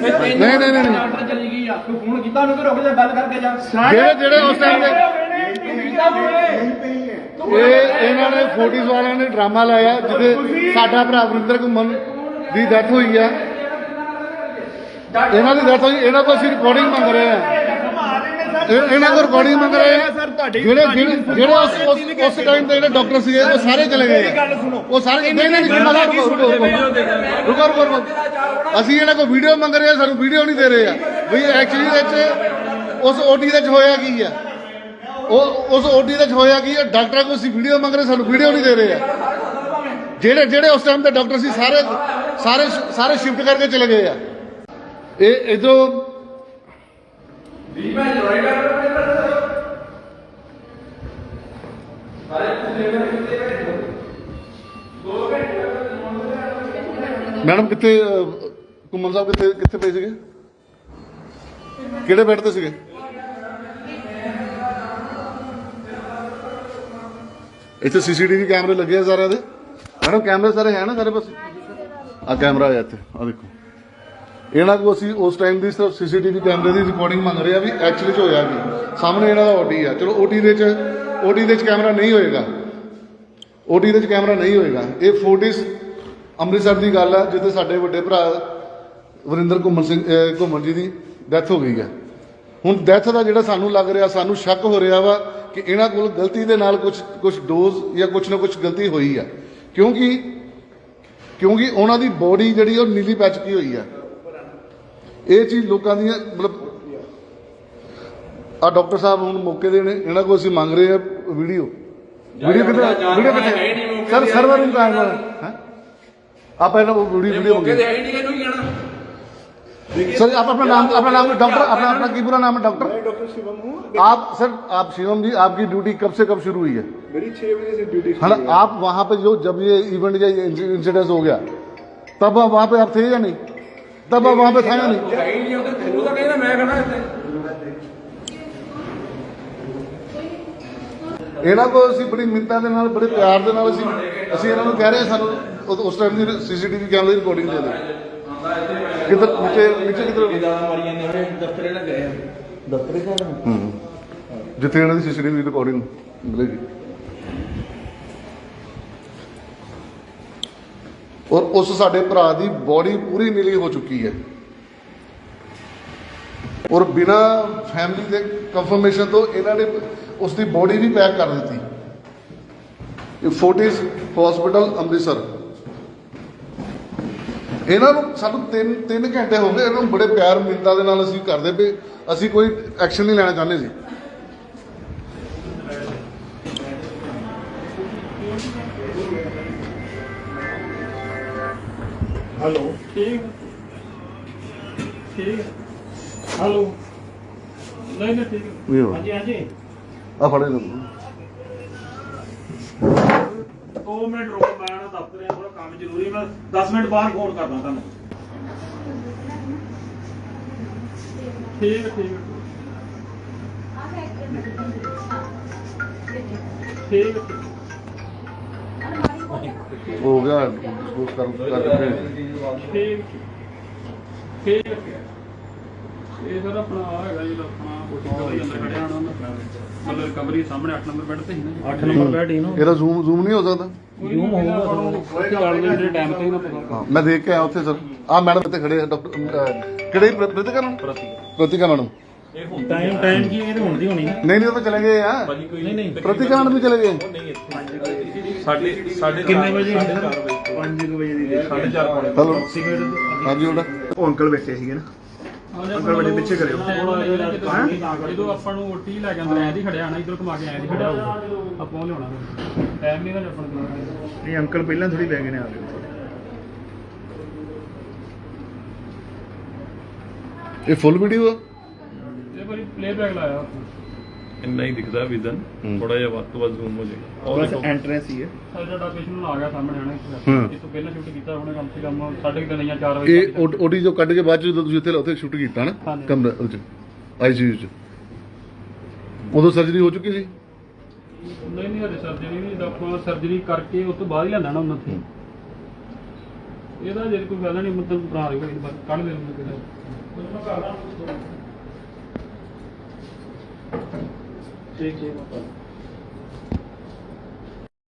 ਨਹੀਂ ਨਹੀਂ ਨਹੀਂ ਨਹੀਂ ਡਾਕਟਰ ਚਲੀ ਗਈ ਆ। ਤੂੰ ਫੋਨ ਕੀਤਾ ਉਹਨੂੰ ਕਿ ਰੁਕ ਜਾ ਗੱਲ ਕਰਕੇ ਜਾ। ਜਿਹੜੇ ਜਿਹੜੇ ਉਸ ਟਾਈਮ ਦੇ ਤੂੰ ਇਹ। ਇਹਨਾਂ ਨੇ ਫੋਰਟੀਜ਼ ਵਾਲਿਆਂ ਨੇ ਡਰਾਮਾ ਲਾਇਆ ਜਿੱਥੇ ਸਾਡਾ ਭਰਾ ਵਰਿੰਦਰ ਘੁੰਮਣ ਦੀ ਡੈਥ ਹੋਈ ਆ। ਇਹਨਾਂ ਦੀ ਡੈਥ ਹੋਈ ਇਹਨਾਂ ਕੋਲ ਅਸੀਂ ਰਿਕਾਰਡਿੰਗ ਮੰਗ ਰਹੇ ਆ। ਇਹ- ਇਹਨਾਂ ਕੋਲ ਰਿਕਾਰਡਿੰਗ ਮੰਗ ਰਹੇ ਆ। ਸਰ ਤੁਹਾਡੀ ਜਿਹੜੇ ਜਿਹੜੇ ਜਿਹੜੇ ਉਸ ਉਸ- ਉਸ ਟਾਈਮ ਤੇ ਜਿਹੜੇ ਡਾਕਟਰ ਸੀਗੇ ਉਹ ਸਾਰੇ ਚਲੇ ਗਏ ਆ। ਉਹ ਸਾਰੇ ਨਹੀਂ ਨਹੀਂ ਨਹੀਂ ਮਜ਼ਾ ਰੁਕੋ ਰੁਕੋ ਰੁਕੋ ਰੁਕੋ। ਰੁਕੋ ਅਸੀਂ ਇਹਨਾਂ ਕੋਲ ਵੀਡੀਓ ਮੰਗ ਰਹੇ ਆ ਸਾਨੂੰ ਵੀਡੀਓ ਨਹੀਂ ਦੇ ਰਹੇ ਆ। ਵੀ ਐਕਚੁਅਲੀ ਵਿੱਚ ਉਸ ਓਟੀ ਦੇ ਵਿੱਚ ਹੋਇਆ ਕੀ ਆ? ਉਹ ਉਸ ਓਟੀ ਦੇ ਵਿੱਚ ਹੋਇਆ ਕੀ ਆ? ਡਾਕਟਰਾਂ ਕੋਲ ਅਸੀਂ ਵੀਡੀਓ ਮੰਗ ਰਹੇ ਸਾਨੂੰ ਵੀਡੀਓ ਨਹੀਂ ਦੇ ਰਹੇ ਆ। ਜਿਹੜੇ ਜਿਹੜੇ ਉਸ ਟਾਈਮ ਤੇ ਡਾਕਟਰ ਸੀ ਸਾਰੇ ਸਾਰੇ ਸਾਰੇ ਸ਼ਿਫਟ ਕਰਕੇ ਚਲੇ ਗਏ ਆ। ਇਹ ਇਧਰੋਂ ਮੈਡਮ ਕਿੱਥੇ ਅਹ, ਘੁੰਮਣ ਸਾਹਿਬ ਕਿੱਥੇ ਕਿੱਥੇ ਪਏ ਸੀਗੇ? ਕਿਹੜੇ ਬੈੱਡ ਤੇ ਸੀਗੇ? ਇੱਥੇ ਸੀਸੀਟੀਵੀ ਕੈਮਰੇ ਲੱਗੇ ਆ ਸਾਰਿਆਂ ਦੇ। ਮੈਡਮ ਕੈਮਰੇ ਸਾਰੇ ਹੈ ਨਾ ਸਾਰੇ ਪਾਸੇ? ਆ ਕੈਮਰਾ ਆ ਇੱਥੇ ਆ ਦੇਖੋ। ਇਹਨਾਂ ਕੋਲ ਅਸੀਂ ਉਸ ਟਾਈਮ ਦੀ ਸਿਰਫ ਸੀਸੀਟੀਵੀ ਕੈਮਰੇ ਦੀ ਰਿਕਾਰਡਿੰਗ ਮੰਗ ਰਹੇ ਆ ਵੀ ਐਕਚੁਅਲੀ ਚ ਹੋਇਆ ਕੀ। ਸਾਹਮਣੇ ਇਹਨਾਂ ਦਾ ਓਟੀ ਆ। ਚਲੋ ਓਟੀ ਦੇ ਚ ਓਟੀ ਦੇ ਚ ਕੈਮਰਾ ਨਹੀਂ ਹੋਏਗਾ। ਓਟੀ ਦੇ ਚ ਕੈਮਰਾ ਨਹੀਂ ਹੋਏਗਾ। ਇਹ ਫੋਟਿਸ ਅੰਮ੍ਰਿਤਸਰ ਦੀ ਗੱਲ ਆ ਜਿੱਥੇ ਸਾਡੇ ਵੱਡੇ ਭਰਾ ਵਰਿੰਦਰ ਘੁੰਮਣ ਸਿੰਘ ਘੁੰਮਣ ਜੀ ਦੀ ਡੈਥ ਹੋ ਗਈ ਹੈ ਹੁਣ ਡੈਥ ਦਾ ਜਿਹੜਾ ਸਾਨੂੰ ਲੱਗ ਰਿਹਾ ਸਾਨੂੰ ਸ਼ੱਕ ਹੋ ਰਿਹਾ ਵਾ ਕਿ ਇਹਨਾਂ ਕੋਲ ਗਲਤੀ ਦੇ ਨਾਲ ਕੁਝ ਕੁਝ ਡੋਜ਼ ਜਾਂ ਕੁਝ ਨਾ ਕੁਝ ਗਲਤੀ ਹੋਈ ਆ। ਕਿਉਂਕਿ ਕਿਉਂਕਿ ਉਹਨਾਂ ਦੀ ਬੋਡੀ ਜਿਹੜੀ ਉਹ ਨੀਲੀ ਪੈ ਚੁੱਕੀ ਹੋਈ ਆ? ਇਹ ਚੀਜ਼ ਲੋਕਾਂ ਦੀਆਂ ਮਤਲਬ ਆ ਡਾਕਟਰ ਸਾਹਿਬ ਹੁਣ ਮੌਕੇ ਦੇ ਨੇ ਇਹਨਾਂ ਕੋਲ ਅਸੀਂ ਮੰਗ ਰਹੇ ਆ ਵੀਡੀਓ। ਵੀਡੀਓ ਕਿੱਥੇ ਵੀਡੀਓ ਕਿੱਥੇ? ਸਰ ਸਰਵਰ ਨੂੰ ਕਾਇਮ ਹੈ। आप पहले वो वीडियो वीडियो ਮੌਕੇ होंगे ਤੇ ਆਈ ਨਹੀਂ ਇਹਨੂੰ ਹੀ ਜਾਣਾ सर आप अपना नाम अपना नाम डॉक्टर अपना अपना की पूरा नाम है डॉक्टर मैं डॉक्टर शिवम हूँ आप सर आप शिवम जी आपकी ड्यूटी कब से कब शुरू हुई है मेरी छह बजे से ड्यूटी है ना आप वहां पे जो जब ये इवेंट या इंसिडेंट हो गया तब आप वहां पे आप थे या नहीं तब आप वहां पे था या नहीं ਹੈ ਹੀ ਨਹੀਂ ਉਹਦੇ ਤੈਨੂੰ ਤਾਂ ਕਹਿੰਦਾ ਮੈਂ ਕਹਣਾ ਇੱਥੇ ਇਹਨਾਂ ਕੋਲ ਅਸੀਂ ਬੜੀ ਮਿੰਨਤਾਂ ਦੇ ਨਾਲ ਬੜੇ ਪਿਆਰ ਦੇ ਨਾਲ ਅਸੀਂ ਅਸੀਂ ਇਹਨਾਂ ਨੂੰ ਕਹਿ ਰਹੇ ਹਾਂ ਸਾਨੂੰ ਉਹ- ਉਸ ਟਾਈਮ ਦੀ ਸੀਸੀਟੀਵੀ ਕੈਮਰੇ ਦੀ ਰਿਕਾਰਡਿੰਗ ਦੇ ਦਿਓ। ਕਿੱਧਰ ਨੀਚੇ ਨੀਚੇ ਕਿੱਧਰ ਮਾਰੀਆਂ ਨੇ ਦਫ਼ਤਰੇ ਨਾ ਗਏ ਦਫ਼ਤਰੇ ਜਾ ਹੂੰ। ਜਿੱਥੇ ਇਹਨਾਂ ਦੀ ਸੀਸੀਟੀਵੀ ਰਿਕਾਰਡਿੰਗ ਮਿਲੇਗੀ। ਔਰ ਉਸ ਸਾਡੇ ਭਰਾ ਦੀ ਬੋਡੀ ਪੂਰੀ ਨੀਲੀ ਹੋ ਚੁੱਕੀ ਹੈ। ਔਰ ਬਿਨਾ ਫੈਮਿਲੀ ਦੇ ਕੰਫਰਮੇਸ਼ਨ ਤੋਂ ਇਹਨਾਂ ਨੇ ਉਸ ਦੀ ਬੋਡੀ ਵੀ ਪੈਕ ਕਰ ਦਿੱਤੀ। ਇਹ ਫੋਰਟਿਸ ਹਸਪੀਟਲ ਅੰਮ੍ਰਿਤਸਰ। ਇਹਨਾਂ ਨੂੰ ਸਾਨੂੰ 3 3 ਘੰਟੇ ਹੋ ਗਏ ਇਹਨਾਂ ਨੂੰ ਬੜੇ ਪਿਆਰ ਮਿੰਤਾ ਦੇ ਨਾਲ ਅਸੀਂ ਕਰਦੇ ਪਏ ਅਸੀਂ ਕੋਈ ਐਕਸ਼ਨ ਨਹੀਂ ਲੈਣਾ ਚਾਹੁੰਦੇ ਸੀ ਹੈਲੋ। ਠੀਕ। ਠੀਕ। ਹੈਲੋ। ਨਹੀਂ ਨਹੀਂ ਠੀਕ। ਹਾਂਜੀ ਹਾਂਜੀ। ਆ ਫੜੇ ਲਓ। 2 ਮਿੰਟ ਰੁਕ ਮੈਂ ਨਾ ਦਫ਼ਤਰੇ ਕੰਮ ਜ਼ਰੂਰੀ ਮੈਂ 10 ਮਿੰਟ ਬਾਅਦ ਫੋਨ ਕਰਦਾ ਤੁਹਾਨੂੰ ਠੀਕ ਹੈ, ਠੀਕ ਹੈ। ਠੀਕ ਹੈ। ਹੋ ਗਿਆ ਕਰ ਕਰ ਕੇ ਠੀਕ ਹੈ। ਠੀਕ ਹੈ। ਇਹ ਸਰ ਆਪਣਾ ਆ ਹੈਗਾ ਜੀ ਆਪਣਾ ਕੋਟੀ ਦਾ ਅੰਦਰ ਖੜਿਆ ਹੋਣਾ ਮਤਲਬ ਰਿਕਵਰੀ ਸਾਹਮਣੇ 8 ਨੰਬਰ ਬੈੱਡ ਤੇ ਹੀ ਨਾ 8 ਨੰਬਰ ਬੈੱਡ ਹੀ ਨਾ ਇਹਦਾ ਜ਼ੂਮ ਜ਼ੂਮ ਨਹੀਂ ਹੋ ਸਕਦਾ? ਜ਼ੂਮ ਹੋਊਗਾ ਗੱਲ ਨਹੀਂ ਜਿਹੜੇ ਟਾਈਮ ਤੇ ਹੀ ਨਾ ਪਤਾ ਹਾਂ ਮੈਂ ਦੇਖ ਕੇ ਆਇਆ ਉੱਥੇ ਸਰ। ਆ ਮੈਡਮ ਇੱਥੇ ਖੜੇ ਡਾਕਟਰ ਕਿਹੜੇ ਪ੍ਰ- Pratika madam Pratika madam time time ਕੀ ਇਹ ਹੁਣ ਦੀ ਹੋਣੀ ਨਹੀਂ ਨਹੀਂ ਉਹ ਤਾਂ ਚਲੇ ਗਏ ਆ। ਨਹੀਂ ਨਹੀਂ। ਪ੍ਰਤਿਕਾ ਮੈਡਮ ਵੀ ਚਲੇ ਗਏ। ਸਾਡੇ ਸਾਡੇ ਕਿੰਨੇ ਵਜੇ 4 ਵਜੇ 5 ਵਜੇ ਦੀ ਦੇ 4:30 ਪੌਣੇ ਹਲੋ। ਹਾਂਜੀ ਉਹਦਾ ਉਹ ਅੰਕਲ ਬੈਠੇ ਸੀਗੇ ਨਾ। ਅੰਕਲ ਬੜੇ ਪਿੱਛੇ ਕਰਿਓ। ਜਦੋਂ ਆਪਾਂ ਨੂੰ ਓਟੀ ਲੈ ਕੇ ਅੰਦਰ ਐਂ ਦੀ ਖੜਿਆ ਨਾ ਇਧਰ ਘੁਮਾ ਕੇ ਐਂ ਦੀ ਖੜਿਆ ਹੋਊਗਾ। ਆਪਾਂ ਉਹ ਲਿਆਉਣਾ ਟਾਈਮ ਨਹੀਂ ਨਾ ਆਪਾਂ ਨੂੰ ਨਹੀਂ ਅੰਕਲ ਪਹਿਲਾਂ ਥੋੜੀ ਬੈ ਗਏ ਨੇ ਆ ਗਏ ਇਹ ਫੁੱਲ ਵੀਡੀਓ ਆ? ਇਹ ਵਾਰੀ ਪਲੇ ਬੈਕ ਲਾਇਆ। ਇੰਨਾ ਹੀ ਦਿਖਦਾ ਵਿਜ਼ਨ। ਥੋੜਾ ਜਿਹਾ ਵੱਧ ਤੋਂ ਵੱਧ ਜ਼ੂਮ ਹੋ ਜਾਏਗਾ ਉਹ ਬਸ ਐਂਟਰੈਂਸ ਹੀ ਹੈ। ਸਾਡਾ ਪੇਸ਼ੈਂਟ ਆ ਗਿਆ ਸਾਹਮਣੇ ਆਣਾ ਹੂੰ। ਇਸ ਤੋਂ ਪਹਿਲਾਂ ਸ਼ੂਟ ਕੀਤਾ ਉਹਨੇ ਕਮ ਸੇ ਕਮ ਸਾਢੇ ਕੁ ਤਿੰਨ ਜਾਂ 4 ਵਜੇ ਇਹ ਓਟੀ ਜੋ ਕੱਢ ਕੇ ਬਾਅਦ ਚ ਜਦੋਂ ਤੁਸੀਂ ਉੱਥੇ ਉੱਥੇ ਸ਼ੂਟ ਕੀਤਾ ਨਾ। ਕਮਰੇ ਉਹ ਚ ਆਈਸੀਯੂ ਚ। ਉਦੋਂ ਸਰਜਰੀ ਹੋ ਚੁੱਕੀ ਸੀ? ਨਹੀਂ ਨਹੀਂ ਹਜੇ ਸਰਜਰੀ ਨਹੀਂ ਡਾਕਟਰ ਸਰਜਰੀ ਕਰਕੇ ਉਸ ਤੋਂ ਬਾਅਦ ਹੀ ਨਾ ਉਹਨਾਂ ਤੇ। ਇਹਦਾ ਜੇ ਕੋਈ ਗੱਲ ਨਹੀਂ ਮਤਲਬ ਬਣਾ ਰਹੀ ਹੋਈ ਬਸ ਕੱਢ ਦੇ ਉਹਨੂੰ ਕਿਹਦਾ ਠੀਕ ਠੀਕ